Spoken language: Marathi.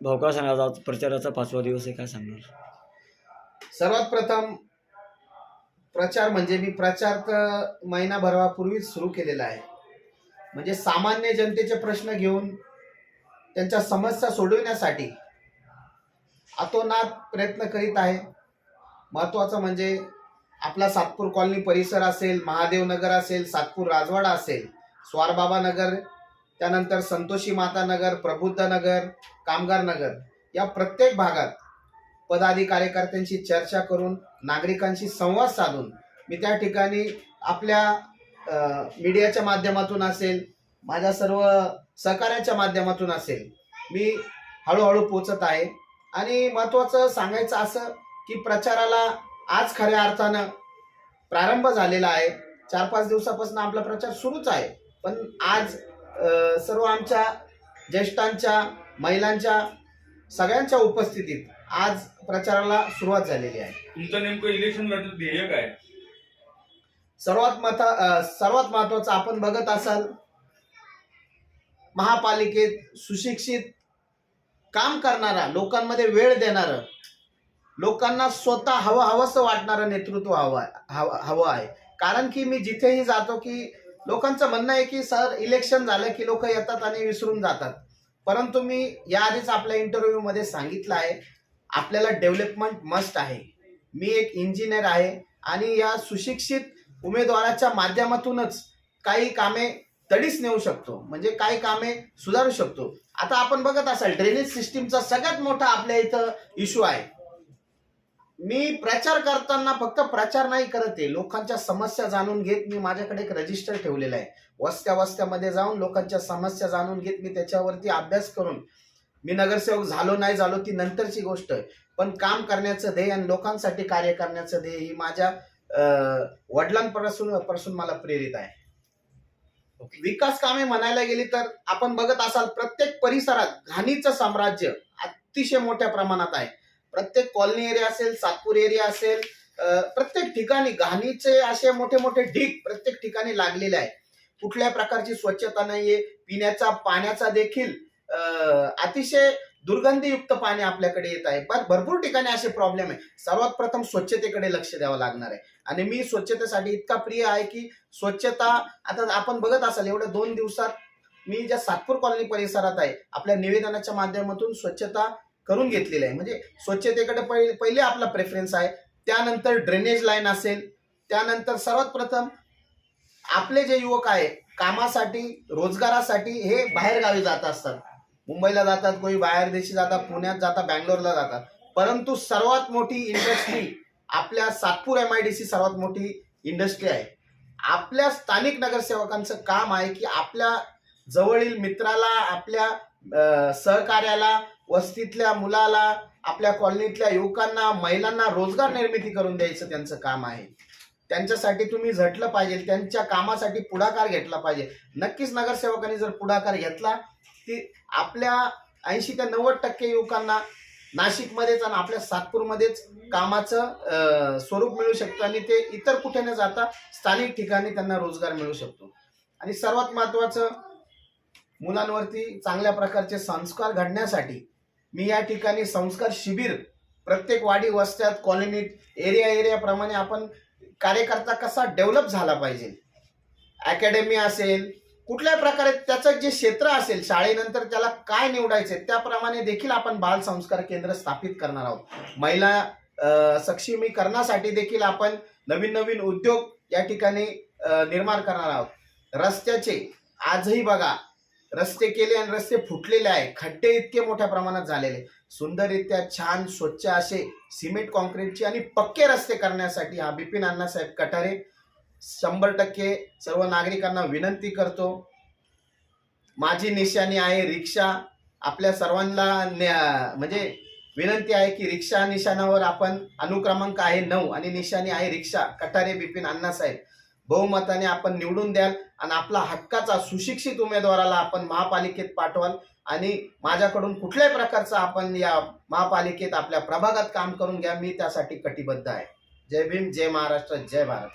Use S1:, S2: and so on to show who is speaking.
S1: मोकळा सांगा आज प्रचाराचा पाचवा दिवस आहे काय सांगणार?
S2: सर्वात प्रथम प्रचार म्हणजे मी प्रचार तर महिनाभरापूर्वीच सुरू केलेला आहे. म्हणजे सामान्य जनतेचे प्रश्न घेऊन त्यांच्या समस्या सोडविण्यासाठी अतोनात प्रयत्न करीत आहे. महत्त्वाचं म्हणजे आपला सातपूर कॉलनी परिसर असेल महादेव नगर असेल सातपूर राजवाडा असेल स्वारबाबा नगर त्यानंतर संतोषी माता नगर प्रबुद्ध नगर कामगार नगर या प्रत्येक भागात पदाधिकारी कार्यकर्त्यांशी चर्चा करून नागरिकांशी संवाद साधून मी त्या ठिकाणी आपल्या मीडियाच्या माध्यमातून असेल माझ्या सर्व सहकार्याच्या माध्यमातून असेल मी हळूहळू पोचत आहे. आणि महत्त्वाचं सांगायचं असं की प्रचाराला आज खऱ्या अर्थानं प्रारंभ झालेला आहे. चार पाच दिवसापासून आपला प्रचार सुरूच आहे. पण आज सर्व आमच्या ज्येष्ठांच्या महिलांच्या सगळ्यांच्या उपस्थितीत आज प्रचाराला सुरुवात झालेली आहे.
S3: तुमचं नेमकं इलेक्शन लढत ध्येय काय?
S2: सर्वात अ, सर्वात महत्वाचं आपण बघत असाल महापालिकेत सुशिक्षित काम करणारा लोकांमध्ये वेळ देणारं लोकांना स्वतः हवं हवंसं वाटणारं नेतृत्व हवं हवं हवं आहे. कारण की मी जिथेही जातो की लोकांचं म्हणणं आहे की सर इलेक्शन झालं की लोक येतात आणि विसरून जातात. परंतु मी याआधीच आपल्या इंटरव्ह्यूमध्ये सांगितलं आहे आपल्याला डेव्हलपमेंट मस्ट आहे. मी एक इंजिनियर आहे आणि या सुशिक्षित उमेदवाराच्या माध्यमातूनच काही कामे तडीस नेऊ शकतो. म्हणजे काही कामे सुधारू शकतो. आता आपण बघत असाल ड्रेनेज सिस्टीमचा सगळ्यात मोठा आपल्या इथं इश्यू आहे. मी प्रचार करताना फक्त प्रचार नाही करत आहे. लोकांच्या समस्या जाणून घेत मी माझ्याकडे एक रजिस्टर ठेवलेला आहे. वस्त्या वस्त्यामध्ये जाऊन लोकांच्या समस्या जाणून घेत मी त्याच्यावरती अभ्यास करून मी नगरसेवक झालो नाही झालो ती नंतरची गोष्ट आहे. पण काम करण्याचं ध्येय आणि लोकांसाठी कार्य करण्याचं ध्येय ही माझ्या वडिलांपासून पासून मला प्रेरित आहे. विकास कामे म्हणायला गेली तर आपण बघत असाल प्रत्येक परिसरात घाणीचं साम्राज्य अतिशय मोठ्या प्रमाणात आहे. प्रत्येक कॉलनी एरिया असेल सातपूर एरिया असेल प्रत्येक ठिकाणी घाणीचे असे मोठे मोठे ढीग प्रत्येक ठिकाणी लागलेले आहे कुठल्या प्रकारची स्वच्छता नाहीये पिण्याचा पाण्याचा देखील अतिशय दुर्गंधीयुक्त पाणी आपल्याकडे येत आहे. पण भरपूर ठिकाणी असे प्रॉब्लेम आहे. सर्वात प्रथम स्वच्छतेकडे लक्ष द्यावं लागणार आहे. आणि मी स्वच्छतेसाठी इतका प्रिय आहे की स्वच्छता आता आपण बघत असाल एवढ्या दोन दिवसात मी ज्या सातपूर कॉलनी परिसरात आहे आपल्या निवेदनाच्या माध्यमातून स्वच्छता करून घेतलेलं आहे. म्हणजे स्वच्छतेकडे पहिले पहिले आपला प्रेफरन्स आहे. त्यानंतर ड्रेनेज लाईन असेल. त्यानंतर सर्वात प्रथम आपले जे युवक आहे कामासाठी रोजगारासाठी हे बाहेर गावी जात असतात. मुंबईला जातात कोणी बाहेर देशी जातात पुण्यात जातात बँगलोरला जातात. परंतु सर्वात मोठी इंडस्ट्री आपल्या Satpur M I D C सर्वात मोठी इंडस्ट्री आहे. आपल्या स्थानिक नगरसेवकांचं काम आहे की आपल्या जवळील मित्राला आपल्या सहकार्याला वस्तीतल्या मुलाला आपल्या कॉलनीतल्या युवकांना महिलांना रोजगार निर्मिती करून द्यायचं त्यांचं काम आहे. त्यांच्यासाठी तुम्ही झटलं पाहिजे त्यांच्या कामासाठी पुढाकार घेतला पाहिजे. नक्कीच नगरसेवकांनी जर पुढाकार घेतला की आपल्या ऐंशी ते नव्वद टक्के युवकांना नाशिकमध्येच आणि आपल्या सातपूरमध्येच कामाचं स्वरूप मिळू शकतं आणि ते इतर कुठे न जाता स्थानिक ठिकाणी त्यांना रोजगार मिळू शकतो. आणि सर्वात महत्त्वाचं मुलांवरती चांगल्या प्रकारचे संस्कार घडण्यासाठी मी या ठिकाणी संस्कार शिबिर प्रत्येक वाडी वस्त्यात कॉलनीत एरिया एरियाप्रमाणे आपण कार्यकर्ता कसा डेव्हलप झाला पाहिजे? अकॅडमी असेल कुठल्या प्रकारे त्याचं जे क्षेत्र असेल शाळेनंतर त्याला काय निवडायचे त्याप्रमाणे देखील आपण बाल संस्कार केंद्र स्थापित करणार आहोत. महिला सक्षमीकरणासाठी देखील आपण नवीन नवीन उद्योग या ठिकाणी निर्माण करणार आहोत. रस्त्याचे आजही बघा रस्ते केले आणि रस्ते फुटलेले आहे. खड्डे इतके मोठ्या प्रमाणात झालेले सुंदररित्या छान स्वच्छ असे सिमेंट कॉन्क्रीटचे आणि पक्के रस्ते करण्यासाठी हा बिपिन अण्णासाहेब कटारे शंभर टक्के सर्व नागरिकांना विनंती करतो. माझी निशाणी आहे रिक्षा. आपल्या सर्वांना न्या- म्हणजे विनंती आहे की रिक्षा निशाणावर आपण अनुक्रमांक आहे नऊ आणि निशाणी आहे रिक्षा कटारे बिपिन अण्णासाहेब. बहुमताने आपण निवडून द्याल आणि आपला हक्काचा सुशिक्षित उमेदवाराला आपण महापालिकेत पाठवाल. आणि माझ्याकडून कुठल्याही प्रकारचं आपण या महापालिकेत आपल्या प्रभागात काम करून घ्या. मी त्यासाठी कटिबद्ध आहे. जय भीम जय महाराष्ट्र जय भारत.